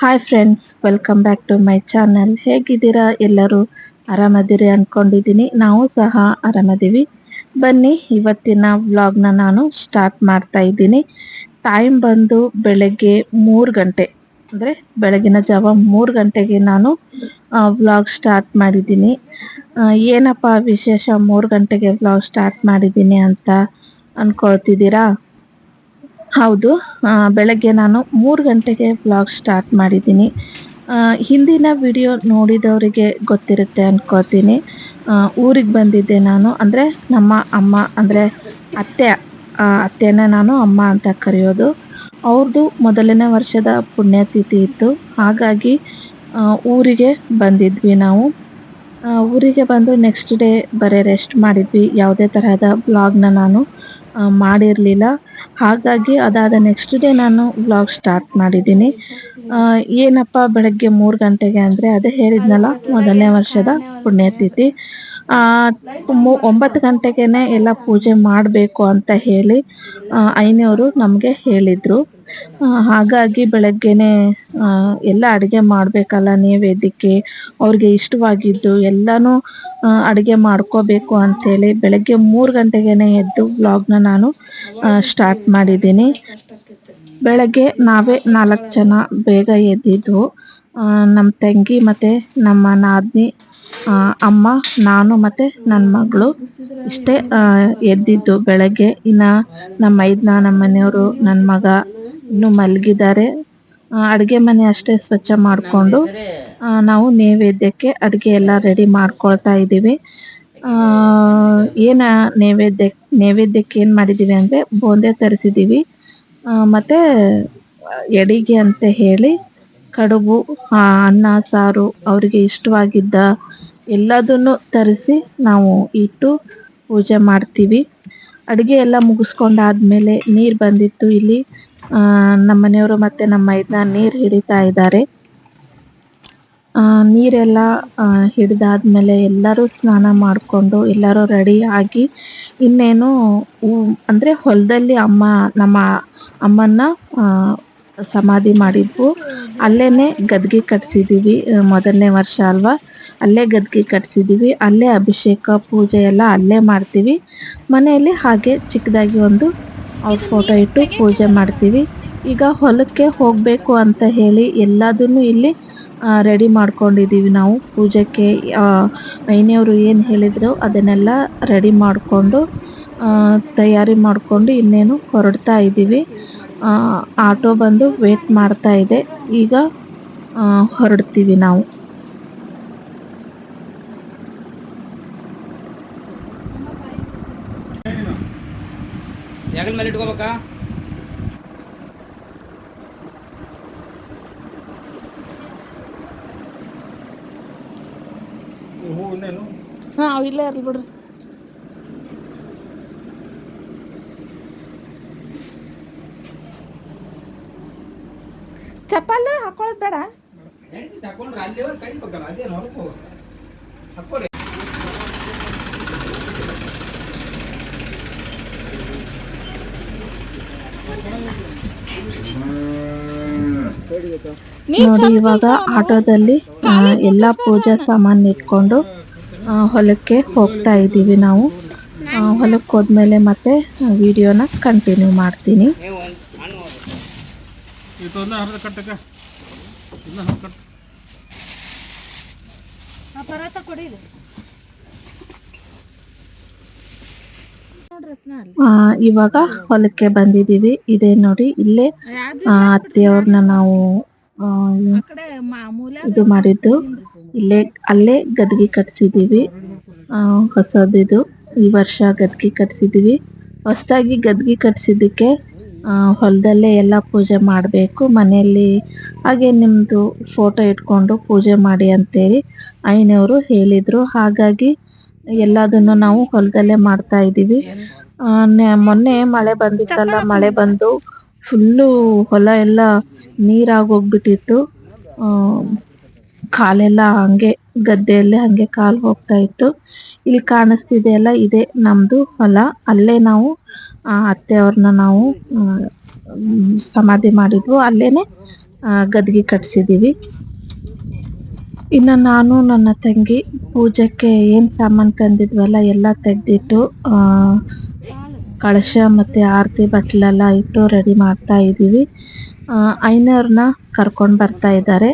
Hi friends welcome back to my channel ಹೇಗಿದ್ದೀರಾ ಎಲ್ಲರೂ? ಆರಾಮದಿರಿ ಅಂದ್ಕೊಂಡಿದ್ದೀನಿ ನಾವು ಸಹ ಆರಾಮದೀವಿ. ಬನ್ನಿ, ಇವತ್ತಿನ ವ್ಲಾಗ್ನ ನಾನು ಸ್ಟಾರ್ಟ್ ಮಾಡ್ತಾ ಇದ್ದೀನಿ. ಟೈಮ್ ಬಂದು ಬೆಳಗ್ಗೆ ಮೂರು ಗಂಟೆ, ಅಂದರೆ ಬೆಳಗಿನ ಜಾವ ಮೂರು ಗಂಟೆಗೆ ನಾನು ವ್ಲಾಗ್ ಸ್ಟಾರ್ಟ್ ಮಾಡಿದ್ದೀನಿ. ಏನಪ್ಪ ವಿಶೇಷ ಮೂರು ಗಂಟೆಗೆ ವ್ಲಾಗ್ ಸ್ಟಾರ್ಟ್ ಮಾಡಿದ್ದೀನಿ ಅಂತ ಅನ್ಕೊಳ್ತಿದ್ದೀರಾ? ಹೌದು. ಬೆಳಗ್ಗೆ ನಾನು ಮೂರು ಗಂಟೆಗೆ ವ್ಲಾಗ್ ಸ್ಟಾರ್ಟ್ ಮಾಡಿದ್ದೀನಿ. ಹಿಂದಿನ ವಿಡಿಯೋ ನೋಡಿದವರಿಗೆ ಗೊತ್ತಿರುತ್ತೆ ಅಂದ್ಕೋತೀನಿ ಊರಿಗೆ ಬಂದಿದ್ದೆ ನಾನು. ಅಂದರೆ ನಮ್ಮ ಅಮ್ಮ, ಅಂದರೆ ಅತ್ತೆ ಅತ್ತೆನ ನಾನು ಅಮ್ಮ ಅಂತ ಕರೆಯೋದು. ಅವ್ರದ್ದು ಮೊದಲನೇ ವರ್ಷದ ಪುಣ್ಯತಿಥಿ ಇತ್ತು. ಹಾಗಾಗಿ ಊರಿಗೆ ಬಂದಿದ್ವಿ ನಾವು. ಊರಿಗೆ ಬಂದು ನೆಕ್ಸ್ಟ್ ಡೇ ಬರೀ ರೆಸ್ಟ್ ಮಾಡಿದ್ವಿ. ಯಾವುದೇ ತರಹದ ವ್ಲಾಗ್ನ ನಾನು ಮಾಡಿರಲಿಲ್ಲ. ಹಾಗಾಗಿ ಅದಾದ ನೆಕ್ಸ್ಟ್ ಡೇ ನಾನು ವ್ಲಾಗ್ ಸ್ಟಾರ್ಟ್ ಮಾಡಿದ್ದೀನಿ. ಏನಪ್ಪ ಬೆಳಗ್ಗೆ ಮೂರು ಗಂಟೆಗೆ ಅಂದರೆ ಅದೇ ಹೇಳಿದ್ನಲ್ಲ, ಮೊದಲನೇ ವರ್ಷದ ಪುಣ್ಯತಿಥಿ. ಒಂಬತ್ತು ಗಂಟೆಗೆನೆ ಎಲ್ಲ ಪೂಜೆ ಮಾಡಬೇಕು ಅಂತ ಹೇಳಿ ಆ, ಐನವರು ನಮಗೆ ಹೇಳಿದರು. ಹಾಗಾಗಿ ಬೆಳಗ್ಗೆನೆ ಎಲ್ಲ ಅಡುಗೆ ಮಾಡಬೇಕಲ್ಲ ನೈವೇದ್ಯಕ್ಕೆ ಅವ್ರಿಗೆ ಇಷ್ಟವಾಗಿದ್ದು ಎಲ್ಲನೂ ಅಡುಗೆ ಮಾಡ್ಕೋಬೇಕು ಅಂತೇಳಿ ಬೆಳಗ್ಗೆ ಮೂರು ಗಂಟೆಗೆನೆ ಎದ್ದು ವ್ಲಾಗ್ನ ನಾನು ಸ್ಟಾರ್ಟ್ ಮಾಡಿದ್ದೀನಿ. ಬೆಳಗ್ಗೆ ನಾವೇ ನಾಲ್ಕು ಜನ ಬೇಗ ಎದ್ದಿದ್ದು ನಮ್ಮ ತಂಗಿ ಮತ್ತು ನಮ್ಮ ನಾದಿನಿ ಅಮ್ಮ, ನಾನು ಮತ್ತು ನನ್ನ ಮಗಳು ಇಷ್ಟೇ ಎದ್ದಿದ್ದು ಬೆಳಗ್ಗೆ. ಇನ್ನು ನಮ್ಮ ಐದನ, ನಮ್ಮ ಮನೆಯವರು ನನ್ನ ಮಗ ಇನ್ನೂ ಮಲಗಿದ್ದಾರೆ. ಅಡುಗೆ ಮನೆ ಅಷ್ಟೇ ಸ್ವಚ್ಛ ಮಾಡಿಕೊಂಡು ನಾವು ನೈವೇದ್ಯಕ್ಕೆ ಅಡುಗೆ ಎಲ್ಲ ರೆಡಿ ಮಾಡ್ಕೊಳ್ತಾ ಇದ್ದೀವಿ. ಏನು ನೈವೇದ್ಯ, ನೈವೇದ್ಯಕ್ಕೆ ಏನು ಮಾಡಿದ್ದೀವಿ ಅಂದರೆ ಬೂಂದೆ ತರಿಸಿದ್ದೀವಿ. ಮತ್ತು ಎಡಿಗೆ ಅಂತ ಹೇಳಿ ಕಡುಬು ಅನ್ನ, ಸಾರು, ಅವರಿಗೆ ಇಷ್ಟವಾಗಿದ್ದ ಎಲ್ಲದನ್ನು ತರಿಸಿ ನಾವು ಇಟ್ಟು ಪೂಜೆ ಮಾಡ್ತೀವಿ. ಅಡುಗೆ ಎಲ್ಲ ಮುಗಿಸ್ಕೊಂಡಾದ್ಮೇಲೆ ನೀರು ಬಂದಿತ್ತು ಇಲ್ಲಿ. ನಮ್ಮ ಮನೆಯವರು ಮತ್ತು ನಮ್ಮ ಇದ್ದ ನೀರು ಹಿಡಿತಾ ಇದ್ದಾರೆ. ನೀರೆಲ್ಲ ಹಿಡಿದಾದ್ಮೇಲೆ ಎಲ್ಲರೂ ಸ್ನಾನ ಮಾಡಿಕೊಂಡು ಎಲ್ಲರೂ ರೆಡಿ ಆಗಿ ಇನ್ನೇನು ಅಂದರೆ ಹೊಲದಲ್ಲಿ ಅಮ್ಮ, ನಮ್ಮ ಅಮ್ಮನ್ನ ಸಮಾಧಿ ಮಾಡಿದ್ವು. ಅಲ್ಲೇ ಗದ್ಗೆ ಕಟ್ಸಿದ್ದೀವಿ ಮೊದಲನೇ ವರ್ಷ ಅಲ್ವಾ? ಅಲ್ಲೇ ಗದ್ಗೆ ಕಟ್ಸಿದ್ದೀವಿ ಅಲ್ಲೇ ಅಭಿಷೇಕ, ಪೂಜೆ ಎಲ್ಲ ಅಲ್ಲೇ ಮಾಡ್ತೀವಿ. ಮನೆಯಲ್ಲಿ ಹಾಗೆ ಚಿಕ್ಕದಾಗಿ ಒಂದು ಅವ್ರ ಫೋಟೋ ಇಟ್ಟು ಪೂಜೆ ಮಾಡ್ತೀವಿ. ಈಗ ಹೊಲಕ್ಕೆ ಹೋಗಬೇಕು ಅಂತ ಹೇಳಿ ಎಲ್ಲದನ್ನು ಇಲ್ಲಿ ರೆಡಿ ಮಾಡ್ಕೊಂಡಿದ್ದೀವಿ ನಾವು. ಪೂಜೆಗೆ ಮೈನೆಯವರು ಏನು ಹೇಳಿದ್ರು ಅದನ್ನೆಲ್ಲ ರೆಡಿ ಮಾಡಿಕೊಂಡು ತಯಾರಿ ಮಾಡಿಕೊಂಡು ಇನ್ನೇನು ಹೊರಡ್ತಾ ಇದ್ದೀವಿ ಆಟೋ ಬಂದು ವೇಟ್ ಮಾಡ್ತಾ ಇದೆ. ಈಗ ಆ, ಹೊರಡ್ತೀವಿ ನಾವು. ಮೇಲೆ ಇಟ್ಕೋಬೇಕಾ? ಹಾ ಅವ ಇಲ್ಲೇ ಇರಲಿ ಬಿಡ್ರಿ ಚಪ್ಪಲ್ ಹಾಕೊಳ್ಳೋದು ಬೇಡ ನಡೀತೈತೆ ಹಾಕೊಂಡ್ರೆ ಅಲ್ಲಿ ಹೋಗಿ ಕಡಿಬೇಕಲ್ಲ ಅದೇನು ಹಾಕೊಳ್ಳೋದು ಬೇಡ. ನೋಡಿ ಇವಾಗ ಆಟೋದಲ್ಲಿ ಎಲ್ಲ ಪೂಜಾ ಸಾಮಾನು ಇಟ್ಕೊಂಡು ಹೊಲಕ್ಕೆ ಹೋಗ್ತಾ ಇದ್ದೀವಿ ನಾವು. ಹೊಲಕ್ಕೆ ಹೋದ್ಮೇಲೆ ಮತ್ತೆ ವಿಡಿಯೋನ ಕಂಟಿನ್ಯೂ ಮಾಡ್ತೀನಿ. ಇದೊಂದು ಹರಿದ ಕಟ್ಟಕ? ಇದನ್ನ ಹರಿದ ಕಟ್ಟ ಪರಾತ ಕೊಡಿ ಆ, ಇವಾಗ ಹೊಲಕ್ಕೆ ಬಂದಿದೀವಿ ಇದೆ ನೋಡಿ ಇಲ್ಲೇ ಆ, ಅತ್ತೆಯವ್ರನ್ನ ನಾವು ಆ, ಇದು ಮಾಡಿದ್ದು. ಇಲ್ಲೇ ಅಲ್ಲೇ ಗದ್ಗಿ ಕಟ್ಸಿದೀವಿ ಆ, ಹೊಸದಿದು. ಈ ವರ್ಷ ಗದ್ಗಿ ಕಟ್ಸಿದೀವಿ ಹೊಸದಾಗಿ ಗದ್ಗಿ ಕಟ್ಸಿದ್ದಕ್ಕೆ ಆ, ಹೊಲದಲ್ಲೇ ಎಲ್ಲ ಪೂಜೆ ಮಾಡಬೇಕು. ಮನೆಯಲ್ಲಿ ಹಾಗೆ ನಿಮ್ಮದು ಫೋಟೋ ಇಟ್ಕೊಂಡು ಪೂಜೆ ಮಾಡಿ ಅಂತೇಳಿ ಐನವರು ಹೇಳಿದರು. ಹಾಗಾಗಿ ಎಲ್ಲದನ್ನು ನಾವು ಹೊಲದಲ್ಲೇ ಮಾಡ್ತಾ ಇದ್ದೀವಿ. ಮೊನ್ನೆ ಮಳೆ ಬಂದಿತ್ತಲ್ಲ ಮಳೆ ಬಂದು ಫುಲ್ಲು ಹೊಲ ಎಲ್ಲ ನೀರಾಗೋಗ್ಬಿಟ್ಟಿತ್ತು ಆ, ಕಾಲೆಲ್ಲ ಹಂಗೆ ಗದ್ದೆಯಲ್ಲೇ ಹಂಗೆ ಕಾಲು ಹೋಗ್ತಾ ಇತ್ತು. ಇಲ್ಲಿ ಕಾಣಿಸ್ತಿದೆಯಲ್ಲ ಇದೆ ನಮ್ದು ಹೊಲ. ಅಲ್ಲೇ ನಾವು ಅತ್ತೆಯವ್ರನ್ನ ನಾವು ಸಮಾಧಿ ಮಾಡಿದ್ವು. ಅಲ್ಲೇನೆ ಗದ್ಗೆ ಕಟ್ಸಿದೀವಿ. ಇನ್ನು ನಾನು, ನನ್ನ ತಂಗಿ ಪೂಜೆಗೆ ಏನು ಸಾಮಾನು ತಂದಿದ್ವಲ್ಲ, ಎಲ್ಲ ತೆಗೆದಿಟ್ಟು ಕಳಶ ಮತ್ತು ಆರತಿ ಬಟ್ಲೆಲ್ಲ ಇಟ್ಟು ರೆಡಿ ಮಾಡ್ತಾ ಇದ್ದೀವಿ ಐನವ್ರನ್ನ ಕರ್ಕೊಂಡು ಬರ್ತಾ ಇದ್ದಾರೆ.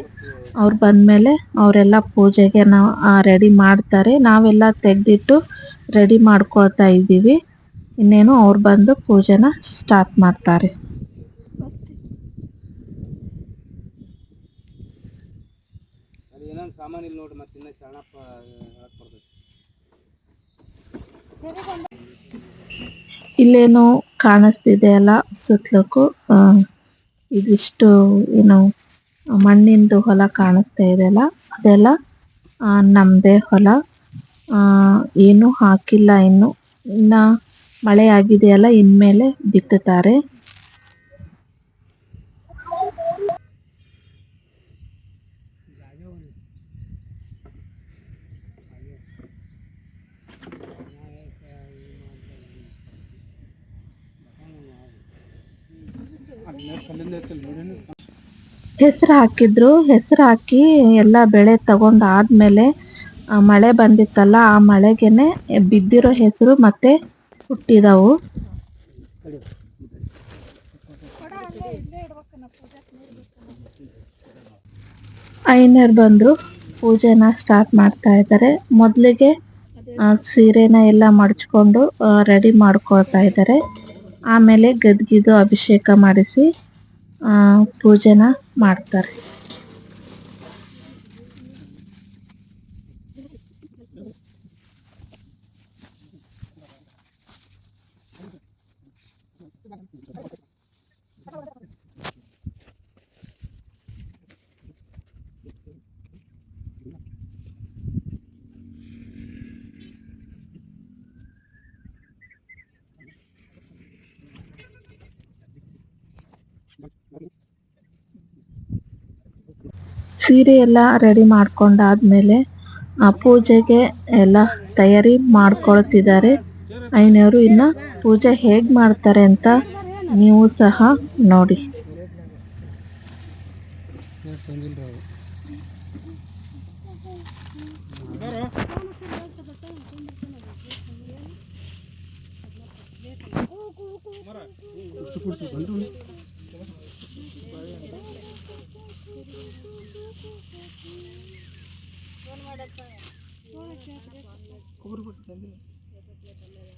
ಅವ್ರು ಬಂದಮೇಲೆ ಅವರೆಲ್ಲ ಪೂಜೆಗೆ ನಾವು ರೆಡಿ ಮಾಡ್ತಾರೆ. ನಾವೆಲ್ಲ ತೆಗೆದಿಟ್ಟು ರೆಡಿ ಮಾಡ್ಕೊಳ್ತಾ ಇದ್ದೀವಿ. ಇನ್ನೇನು ಅವ್ರು ಬಂದು ಪೂಜೆನ ಸ್ಟಾರ್ಟ್ ಮಾಡ್ತಾರೆ. ಇಲ್ಲೇನು ಕಾಣಿಸ್ತಿದೆ ಅಲ್ಲ ಸುತ್ತಲಕ್ಕೂ ಇದಿಷ್ಟು ಏನು ಮಣ್ಣಿಂದು ಹೊಲ ಕಾಣಿಸ್ತಾ ಇದೆಯಲ್ಲ ಅದೆಲ್ಲ ನಮ್ಮದೇ ಹೊಲ. ಏನೂ ಹಾಕಿಲ್ಲ ಇನ್ನು. ಇನ್ನ ಮಳೆ ಆಗಿದೆಯಲ್ಲ ಇನ್ಮೇಲೆ ಬಿತ್ತುತ್ತಾರೆ. ಅನ್ನ ಹೆಸರು ಹಾಕಿದ್ರು, ಹೆಸರು ಹಾಕಿ ಎಲ್ಲ ಬೆಳೆ ತಗೊಂಡು ಆದ್ಮೇಲೆ ಮಳೆ ಬಂದಿತ್ತಲ್ಲ, ಆ ಮಳೆಗೆನೆ ಬಿದ್ದಿರೋ ಹೆಸರು ಮತ್ತೆ ಹುಟ್ಟಿದವು. ಐನರ್ ಬಂದರು, ಪೂಜೆನ ಸ್ಟಾರ್ಟ್ ಮಾಡ್ತಾ ಇದ್ದಾರೆ. ಮೊದಲಿಗೆ ಸೀರೆನ ಎಲ್ಲ ಮಡಚ್ಕೊಂಡು ರೆಡಿ ಮಾಡ್ಕೊಳ್ತಾ ಇದ್ದಾರೆ. ಆಮೇಲೆ ಗದ್ಗಿದು ಅಭಿಷೇಕ ಮಾಡಿಸಿ ಪೂಜೆನ ಮಾಡ್ತಾರೆ ಸೀರೆ ಎಲ್ಲ ರೆಡಿ ಮಾಡ್ಕೊಂಡಾದ್ಮೇಲೆ, ಆ ಪೂಜೆಗೆ ಎಲ್ಲ ತಯಾರಿ ಮಾಡ್ಕೊಳ್ತಿದ್ದಾರೆ. ಐನವರು ಇನ್ನ ಪೂಜೆ ಹೇಗ್ ಮಾಡ್ತಾರೆ ಅಂತ ನೀವು ಸಹ ನೋಡಿ.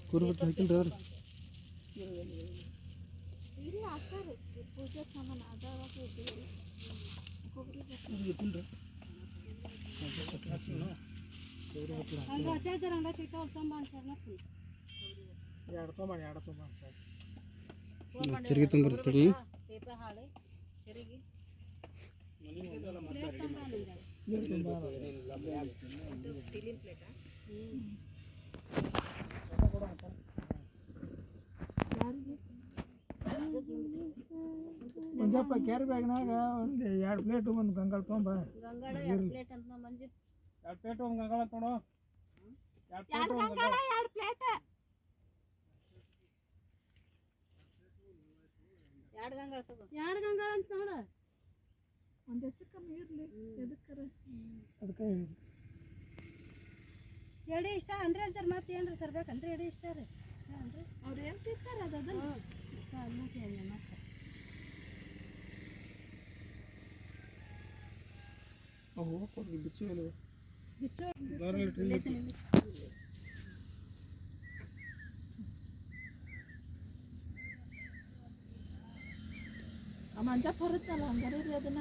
ಕುರ್ಬಿಟ್ಟು ಹಾಕಿಲ್ರಿ ಅವ್ರು ತಿರುಗಿ ತುಂಬಿರ್ತೀರಿ ಮಂಜಪ್ಪ ಕ್ಯಾರಿ ಬ್ಯಾಗ್ನಾಗ ಒಂದು ಎರಡು ಪ್ಲೇಟು ಒಂದು ಗಂಗಾಳ ತೊಂಬ ಎರಡು ಪ್ಲೇಟ್ ಅಂತ ಮಂಜು. ಎರಡು ಪ್ಲೇಟ್ ಒಂದು ಗಂಗಾಳ ತೊಗೊಂಡು ಎರಡು ಪ್ಲೇಟ್ ಒಂದು ಗಂಗಾಳ ಎರಡು ಗಂಗಾಳ ಅಂತ ನೋಡ. ಒಂದ್ ಹೆಚ್ಚು ಕಮ್ಮಿ ಇರಲಿ ಎದಕ್ಕರ? ಅದಕ್ಕೆ ಹೇಳಿದ್ವಿ ಎಡೆ ಇಷ್ಟ ಅಂದ್ರೆ ಸರ್ ಮತ್ತೆ ಏನ್ರಿ ತರ್ಬೇಕಂದ್ರೆ ಎಡೆ ಇಷ್ಟ ರೀ? ಅವ್ರು ಏನು ಸಿಗ್ತಾರೆ ಅದು ಅದನ್ನ? ಅವು ಕೊಡ್ರಿ ಬಿಚ್ಚು ಎಲ್ಲಿ ಆ ಮಂಜಪ್ಪ ಬರುತ್ತಲ್ಲ ಹಂಗಾರೆ ಅದನ್ನ?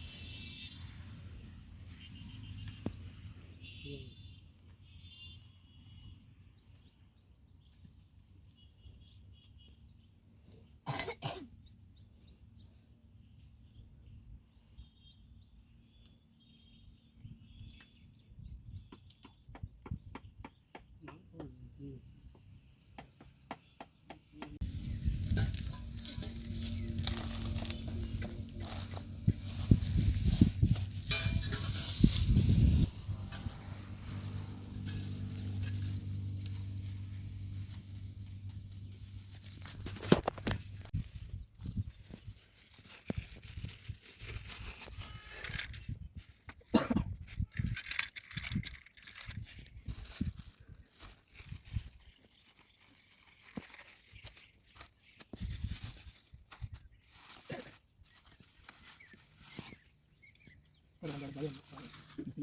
ಸರ್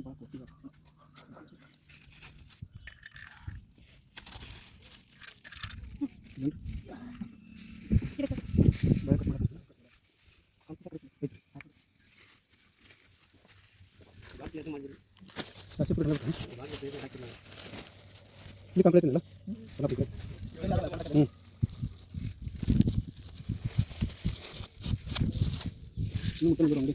ಬೇಸದ ಅಂದ್ರೆ ಆರಿಸ್ಕೊಳಕತ್ತಾರ ಅದ್ರಾಗ ದೊಡಮ್ಮ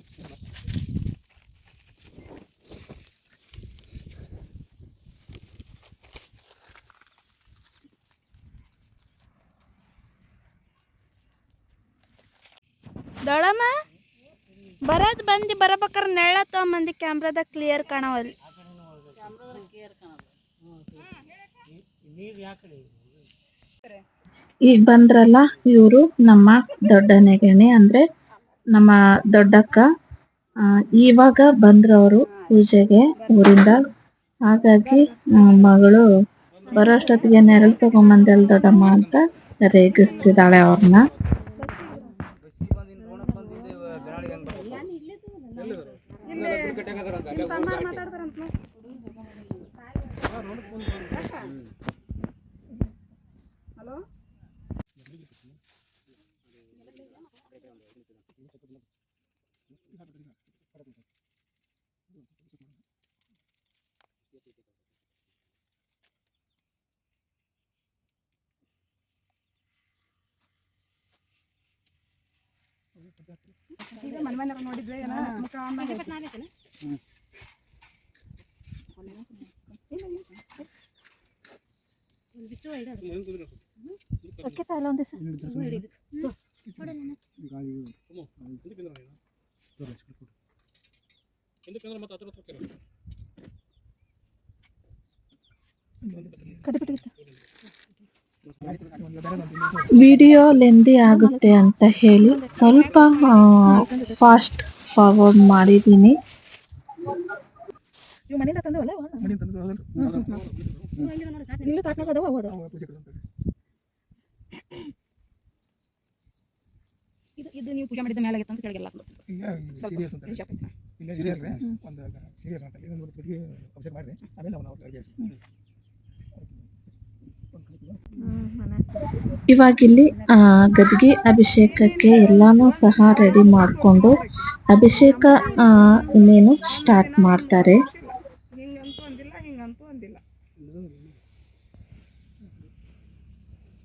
ಬರಬೇಕಾರ ನೆಳ ತಗೊಂಬಂದು ಕ್ಯಾಮ್ರಾದಾಗ ಕ್ಲಿಯರ್ ಕಾಣವಲ್ಲಿ ಈಗ ಬಂದ್ರಲ್ಲ ಇವರು ನಮ್ಮ ದೊಡ್ಡ ನೆಗಣಿ ಅಂದ್ರೆ ನಮ್ಮ ದೊಡ್ಡಕ್ಕ. ಇವಾಗ ಬಂದ್ರವರು ಪೂಜೆಗೆ ಊರಿಂದ. ಹಾಗಾಗಿ ಮಗಳು ಬರೋಷ್ಟೊತ್ತಿಗೆ ನೆರಳು ತಗೊಂಬಂದಲ್ ದೊಡ್ಡಮ್ಮ ಅಂತ ರೇಗಿಸ್ತಿದ್ದಾಳೆ ಅವ್ರನ್ನ Kita malam atau trans? Halo? Kita main-main dengan modit. Video lengthy ಆಗುತ್ತೆ ಅಂತ ಹೇಳಿ ಸ್ವಲ್ಪ ಫಾಸ್ಟ್ ಫಾರ್ವರ್ಡ್ ಮಾಡಿದ್ದೀನಿ. ಇವು ಮನೆಯಿಂದ ತಂದವಲ್ಲ ಅವು? ಮನೆ ತಂದು ಹೌದಲ್ರಿ? ಇಲ್ಲೂ ತಾಟ್ನಾಗ ಅದಾವ ಅವು. ಇದು ಇದು ನೀವು ಪೂಜೆ ಮಾಡಿದ ಮೇಲೆ ಆಗೈತೆ ಅಂತ ಕೆಳಗೆಲ್ಲ ಸೀರಿಯಸ್ ಅಂತ ಇಲ್ಲ ಸೀರಿಯಸ್ ಒಂದು ಸೀರಿಯಸ್ ಅಂತ ಇದೊಂದು ಅಭಿಷೇಕ ಮಾಡಿದೆ. ಆಮೇಲೆ ನಾವು ನಾವು ಇವಾಗಿಲ್ಲಿ ಆ, ಗದ್ಗೆ ಅಭಿಷೇಕಕ್ಕೆ ಎಲ್ಲಾನು ಸಹ ರೆಡಿ ಮಾಡಿಕೊಂಡು ಅಭಿಷೇಕ ಆ, ಇನ್ನೇನು ಸ್ಟಾರ್ಟ್ ಮಾಡ್ತಾರೆ.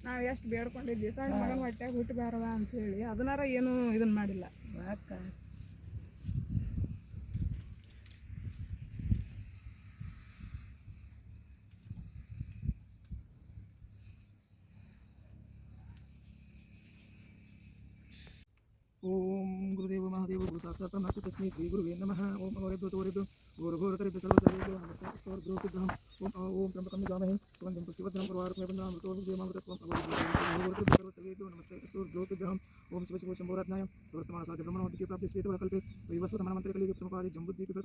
ನಾವು ಎಷ್ಟು ಬೇಡ್ಕೊಂಡಿದ್ವಿ. ಸಣ್ಣ ಮಗನ ಹೊಟ್ಟೆಗೆ ಹುಟ್ಟು ಅಂತ ಹೇಳಿ. ಅದನ್ನಾರ ಏನು ಇದನ್ನ ಮಾಡಿಲ್ಲ. ओम गुरुदेव महादेव गुरु साक्षात नाथ तस्मै श्री गुरुवे नमः ओम अवरेभ्यो गुरु के धाम ओम त्र्यम्बकं जामहे सुगन्धिं पुष्टिवर्धनं प्रवारमेवन्नामृतो विजयमामृतत्वम् अवरेभ्यो सर्वसर्वेभ्यो नमस्ते अस्तुर्द्रोतिभ्यः ओम शिव शिव शम्भोरात्नाय वर्तमान साध्य ब्रह्मणोदिके प्राप्ते श्वेतवः कल्पे के कलियुक्तमुपादि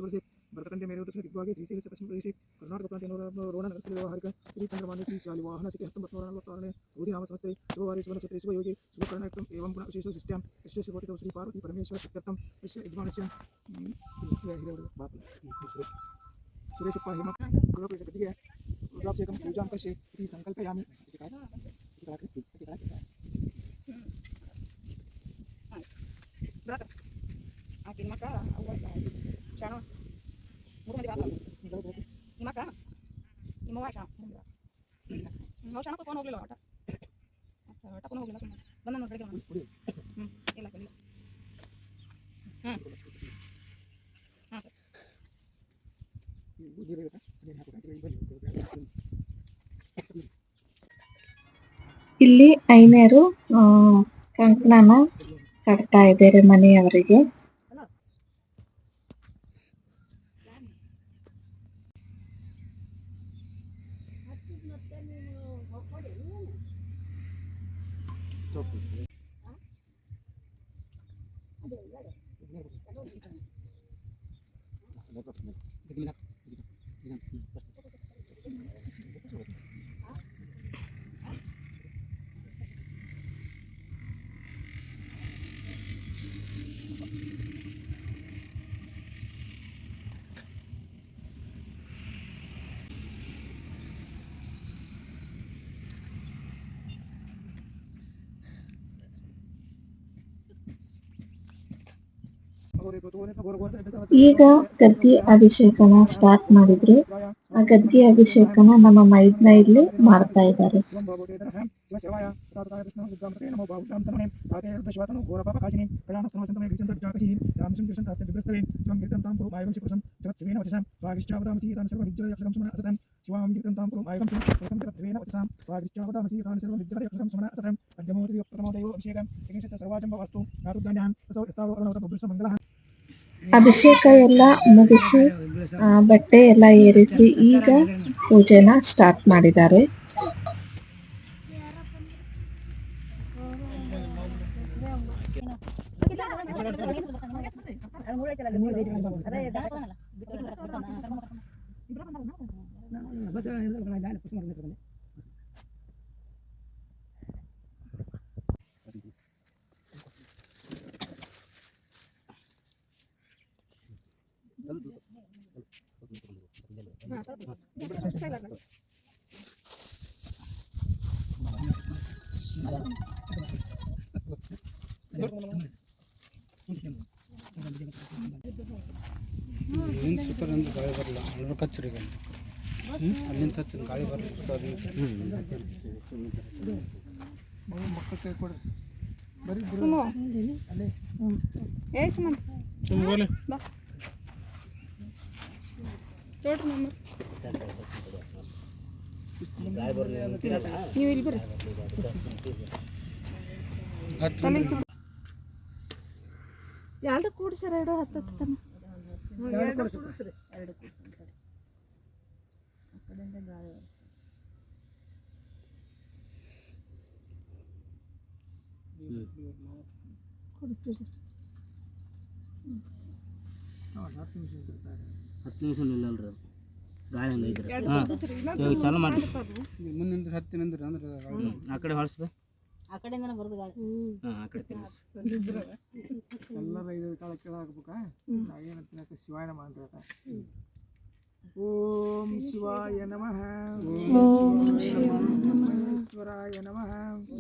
से ಶ್ವೇತವರ ಕಲ್ಪೆ ವೈವಸ್ವತ ಮನಮಂತ್ರಗಳಿಗೆ ಪ್ರಮುಖವಾಗಿ ಜಂಬುದ್ವೀಪ ಪ್ರವರ್ಸಿ ಭರತಖಂಡೆ ಮೇರೆ ದಕ್ಷಿಣ ದಿಗ್ಭಾಗೆ ಶ್ರೀಶೈಲ ಪಶ್ಚಿಮ ಪ್ರದೇಶಿ ಕರ್ನಾಟಕ ಪ್ರಾಂತ್ಯ ರೋಣ ನಗರಸ್ಥಳ ವ್ಯವಹಾರಿಕ ಶ್ರೀ ಚಂದ್ರಮಾನ ಶ್ರೀ ಶಾಲಿ ವಾಹನ ಸಿಟಿ ಹತ್ತೊಂಬತ್ತು ನೂರ ನಲವತ್ತಾರನೇ ಗೋಧಿ ನಾಮ ಸಂವತ್ಸರೆ ಶುಭವಾರಿ ಶುಭ ನಕ್ಷತ್ರೆ ಶುಭ ಯೋಗಿ ಶುಭ ಕರ್ಣಾಟಕಂ ಏವಂ ಗುಣ ವಿಶೇಷ ಸಿಸ್ಟ್ಯಾಂ ವಿಶ್ವ ಶಿವೋಟಿತ ಶ್ರೀ ಪಾರ್ವತಿ ಪರಮೇಶ್ವರ ಇತ್ಯರ್ಥಂ ವಿಶ್ವ ಯಜಮಾನಸ್ಯ ಸುರೇಶಪ್ಪ ಹೇಮ ಗೃಹಪ್ರವೇಶ ಗತಿಗೆ ರುದ್ರಾಭಿಷೇಕಂ ಪೂಜಾಂ ಕಶ್ಯೆ ಇತಿ ಸಂಕಲ್ಪಯಾಮಿ ಇತಿ ಕಾಲ ಇತಿ ಕಾಲ ಇತಿ ಕಾಲ ಆಕಿ ಮಕ್ಕ ಶಾಣ ಮೂರು ಮಂದಿ ಬಾತ ನಿಮ್ಮಕ್ಕ ನಿಮ್ಮವ್ವ ಶಾಣ ನಿಮ್ಮ ಶಾಣ ತಗೊಂಡು ಹೋಗ್ಲಿಲ್ಲ ಒಟ್ಟ ಒಟ್ಟ ತಗೊಂಡು ಹೋಗ್ಲಿಲ್ಲ ಹ್ಞೂ ಇಲ್ಲ ಇಲ್ಲ ಹಾಂ ಹಾಂ ಸರ್ ಇಲ್ಲಿ ಐನೇರು ಕಂಕಣನ ಕಟ್ತಾ ಇದ್ದಾರೆ ಮನೆಯವರಿಗೆ. ಈಗ ಗದ್ಗೆ ಅಭಿಷೇಕನ ಸ್ಟಾರ್ಟ್ ಮಾಡಿದ್ರು ಆ ಗದ್ಗೆ ಅಭಿಷೇಕನ ನಮ್ಮ ಮೈದ್ನೈಲಿ ಮಾಡ್ತಾ ಇದ್ದಾರೆ ಶಿವಂ ಭವಭೂತೇತರಃ ಶಿವಶಿವಾಯ ತಾತಕಾಯ ಕೃಷ್ಣ ವಿದ್ವಾಂಸತೆ ನಮೋ ಬಾಹುಭ್ಯಾಂ ತಮನೆ ತಾತೆ ಋತಶ್ವಾತನು ಘೋರಪಾಪಕಾಶಿನಿ ಕಲ್ಯಾಣಸ್ತನೋಚಂತಮೇ ಕೃಷ್ಣಂತ ಜಾಗಶಿ ರಾಮಶಂ ಕೃಷ್ಣಂತಾಸ್ತೆ ವಿಗ್ರಸ್ತವೇ ಶಿವಂ ಕೀರ್ತಂ ತಾಂ ಕುರು ಮಾಯಗಂ ಶಿವಸಂ ಜಗತ್ಸಿವೇನ ವಚಸಾಂ ವಾಗಿಶ್ಚಾವದಾಮಸಿ ತಾನ್ ಸರ್ವ ವಿದ್ಯಯಕ್ಷರಂ ಸುಮನ ಅಸತಂ ಶಿವಾಂ ಕೀರ್ತಂ ತಾಂ ಕುರು ಮಾಯಗಂ ಶಿವಸಂ ಜಗತ್ಸಿವೇನ ವಚಸಾಂ ವಾಗಿಶ್ಚಾವದಾಮಸಿ ತಾನ್ ಸರ್ವ ವಿದ್ಯಯಕ್ಷರಂ ಸುಮನ ಅಸತಂ ಪದ್ಮೋತಿ ಪ್ರಥಮೋ ದೈವೋ ಅಭಿಷೇಕಂ ಕಿಂಚಿತ್ ಸರ್ವಾಜಂಬ ವಸ್ತು ನಾರುದ್ಧಾನ್ಯಾಂ ಸೌ ಸ್ಥಾವೋ ಅರ್ಣವತ ಬುದ್ಧೃಷ್ಟ ಮಂಗಲಃ ಅಭಿಷೇಕ ಎಲ್ಲ ಮುಗಿಸಿ ಬಟ್ಟೆ ಎಲ್ಲ ಏರಿಸಿ ಈಗ ಪೂಜೆನ ಸ್ಟಾರ್ಟ್ ಮಾಡಿದ್ದಾರೆ. ಏನು ಸುತ್ತ ಗಾಳಿ ಬರಲ್ಲ. ಅದ್ರ ಕಚ್ಚರಿ ಈಗ ಅಲ್ಲಿಂದ ಹಚ್ಚಿನ ಗಾಳಿ ಬರಲ್ಲ. ಮಕ್ಕಳು ಕೈ ಕೊಡ್ರಿ ಸುಮು. ಏ ಸುಮನ್ ಬಾ. ತೋಡ್ರಿ ನಮ್ಮ ನೀವು ಇಲ್ಲಿ ಬರ್ರಿ ತಲೆಗೆ ಸುತ್ತ ಎರಡು ಕೂಡಿಸ್ಯಾರ ಎರಡು ಹತ್ತತ್ತು ತನ ಹತ್ತು ನಿಮಿಷ ಇದ್ರೆ ಸಾಕು ಹತ್ತು ನಿಮಿಷ ನಿಲ್ಲಲ್ರಿ ಅದು ಗಾಳಿ ಹಂಗೈತ್ರಿ ಹಾಂ ಇವಾಗ ಚಾಲು ಮಾಡಿ ಮುಂದಿಂದ ಹತ್ತಿ ನಿಂದ್ರಿ ಅಂದ್ರೆ ಗಾಳಿ ಆ ಕಡೆ ಹೊಳ್ಸ್ಬೇ ಆ ಕಡೆಯಿಂದನೇ ಬರೋದು ಗಾಳಿ. ಹಾಂ ಆ ಕಡೆ ತಿನ್ನಿಸ್ ಎಲ್ಲರ ಇದು ಕಾಲ ಕೆಳ ಹಾಕ್ಬೇಕಾ? ನಾ ಏನಂತ ಶಿವಾಯ ನಮ ಅಂತ ಹೇಳ್ತಾ ಓಂ ಶಿವಾಯ ನಮಃ. ಓಂ ಮಹೇಶ್ವರಾಯ ನಮಃ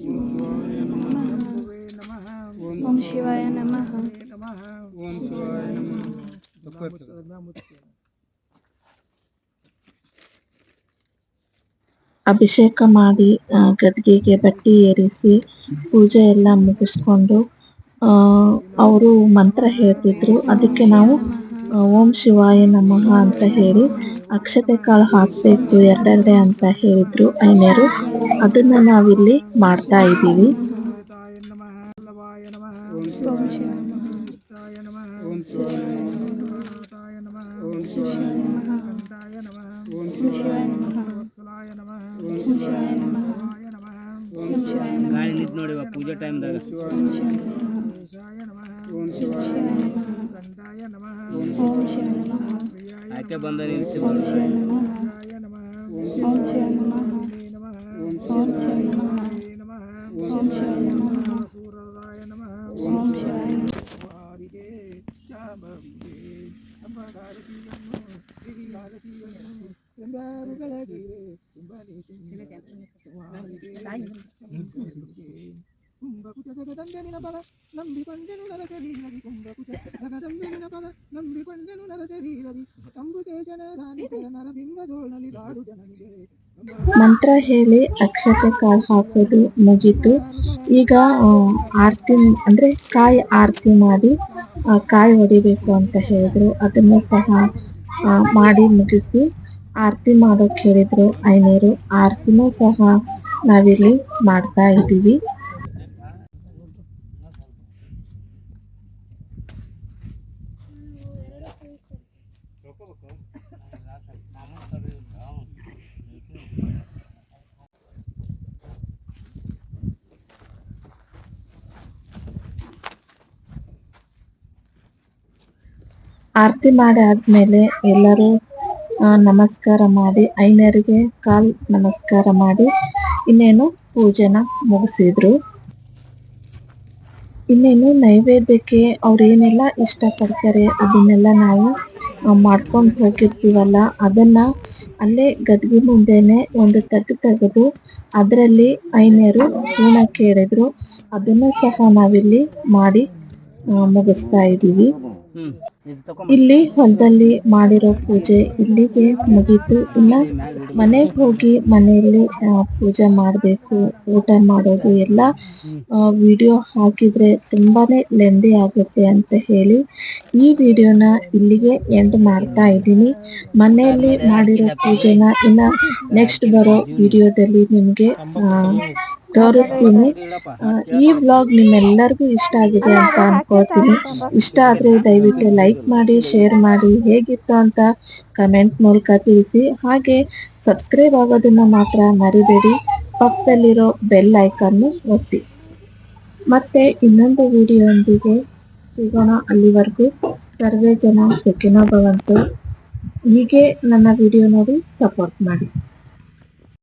ಶಂಭುವೇ ನಮಃ. ಓಂ ಶಿವಾಯ ನಮಃ. ನಮಃ. ಓಂ ಶಿವಾಯ ನಮಃ. ದುಃಖ ಇರ್ತದೆ. ಅದನ್ನ ಮುಚ್ಚಿ ಅಭಿಷೇಕ ಮಾಡಿ ಗದ್ಗೆಗೆ ಬಟ್ಟೆ ಏರಿಸಿ, ಪೂಜೆ ಎಲ್ಲ ಮುಗಿಸ್ಕೊಂಡು ಅವರು ಮಂತ್ರ ಹೇಳ್ತಿದ್ರು. ಅದಕ್ಕೆ ನಾವು ಓಂ ಶಿವಾಯ ನಮಃ ಅಂತ ಹೇಳಿ ಅಕ್ಷತೆ ಕಾಳು ಹಾಕಬೇಕು, ಎರಡೆರಡೆ ಅಂತ ಹೇಳಿದ್ರು. ಐನೇರು ಅದನ್ನ ನಾವಿಲ್ಲಿ ಮಾಡ್ತಾ ಇದ್ದೀವಿ. ಓಂ ಗಾಳಿ ನಿಂತು ನೋಡಿ ಇವಾಗ ಪೂಜೆ ಟೈಮ್ದಾಗ ದೇಶಾಯ ನಮಃ ಓಂ ಶಿವಾಯ ಕಂದಾಯ ನಮಃ ಓಂ ಶಿವ ನಮಃ ಪ್ರಿಯಾಯ ಆಕೆ ಬಂದ ನಿಲ್ಲಿಸಿ ಪ್ರಿಯಾಯ ನಮಃ ಓಂ ಕುಂಭಕುಚ ಜನನಿಗೆ ಮಂತ್ರ ಹೇಳಿ ಅಕ್ಷತೆ ಕಾಳು ಹಾಕೋದು ಮುಗೀತು. ಈಗ ಆರತಿ, ಅಂದ್ರೆ ಕಾಯಿ ಆರತಿ ಮಾಡಿ ಕಾಯಿ ಹೊಡಿಬೇಕು ಅಂತ ಹೇಳಿದ್ರು. ಅದನ್ನು ಸಹ ಮಾಡಿ ಮುಗಿಸಿ, ಆರತಿ ಮಾಡೋಕೆ ಹೇಳಿದ್ರು ಐನೂರು. ಆರತಿನೂ ಸಹ ನಾವಿಲ್ಲಿ ಮಾಡ್ತಾ ಇದ್ದೀವಿ. ಆರತಿ ಮಾಡಿ ಆದ್ಮೇಲೆ ಎಲ್ಲರೂ ನಮಸ್ಕಾರ ಮಾಡಿ ಐನರಿಗೆ ಕಾಲ್ ನಮಸ್ಕಾರ ಮಾಡಿ. ಇನ್ನೇನು ಪೂಜೆನ ಮುಗಿಸಿದ್ರು. ಇನ್ನೇನು ನೈವೇದ್ಯಕ್ಕೆ ಅವ್ರು ಏನೆಲ್ಲ ಇಷ್ಟಪಡ್ತಾರೆ ಅದನ್ನೆಲ್ಲ ನಾವು ಮಾಡ್ಕೊಂಡು ಹೋಗಿರ್ತೀವಲ್ಲ, ಅದನ್ನ ಅಲ್ಲೇ ಗದ್ಗೆ ಮುಂದೆನೆ ಒಂದು ತಟ್ಟು ತೆಗೆದು ಅದರಲ್ಲಿ ಐನೇರು ಹೂಣ ಕೇಳಿದ್ರು ಅದನ್ನು ಸಹ ನಾವಿಲ್ಲಿ ಮಾಡಿ ಮುಗಿಸ್ತಾ ಇದ್ದೀವಿ. ಇಲ್ಲಿ ಹೊಲದಲ್ಲಿ ಮಾಡಿರೋ ಪೂಜೆ ಇಲ್ಲಿಗೆ ಮುಗೀತು. ಇನ್ನ ಮನೆಗೆ ಹೋಗಿ ಮನೆಯಲ್ಲಿ ಪೂಜೆ ಮಾಡಬೇಕು, ಊಟ ಮಾಡೋದು ಎಲ್ಲ ವಿಡಿಯೋ ಹಾಕಿದ್ರೆ ತುಂಬಾನೇ ಲೆಂದಿ ಆಗುತ್ತೆ ಅಂತ ಹೇಳಿ ಈ ವಿಡಿಯೋನ ಇಲ್ಲಿಗೆ ಎಂಡ್ ಮಾಡ್ತಾ ಇದ್ದೀನಿ. ಮನೆಯಲ್ಲಿ ಮಾಡಿರೋ ಪೂಜೆನ ಇನ್ನ ನೆಕ್ಸ್ಟ್ ಬರೋ ವಿಡಿಯೋದಲ್ಲಿ ನಿಮಗೆ ತೋರಿಸ್ತೀನಿ. ಈ ವ್ಲಾಗ್ ನಿಮ್ಮೆಲ್ಲರಿಗೂ ಇಷ್ಟ ಆಗಿದೆ ಅಂತ ಅನ್ಕೋತೀನಿ. ಇಷ್ಟ ಆದ್ರೆ ದಯವಿಟ್ಟು ಲೈಕ್ ಮಾಡಿ ಶೇರ್ ಮಾಡಿ, ಹೇಗಿತ್ತು ಅಂತ ಕಮೆಂಟ್ ಮೂಲಕ ತಿಳಿಸಿ. ಹಾಗೆ ಸಬ್ಸ್ಕ್ರೈಬ್ ಆಗೋದನ್ನ ಮಾತ್ರ ಮರಿಬೇಡಿ. ಪಕ್ಕದಲ್ಲಿರೋ ಬೆಲ್ ಐಕನ್ನು ಒತ್ತಿ. ಮತ್ತೆ ಇನ್ನೊಂದು ವಿಡಿಯೋದೊಂದಿಗೆ ಸಿಗೋಣ ಅಲ್ಲಿವರೆಗೂ. ಸರ್ವೇ ಜನ ಸುಖಿನೋ ಭವಂತು. ಹೀಗೆ ನನ್ನ ವಿಡಿಯೋ ನೋಡಿ ಸಪೋರ್ಟ್ ಮಾಡಿ.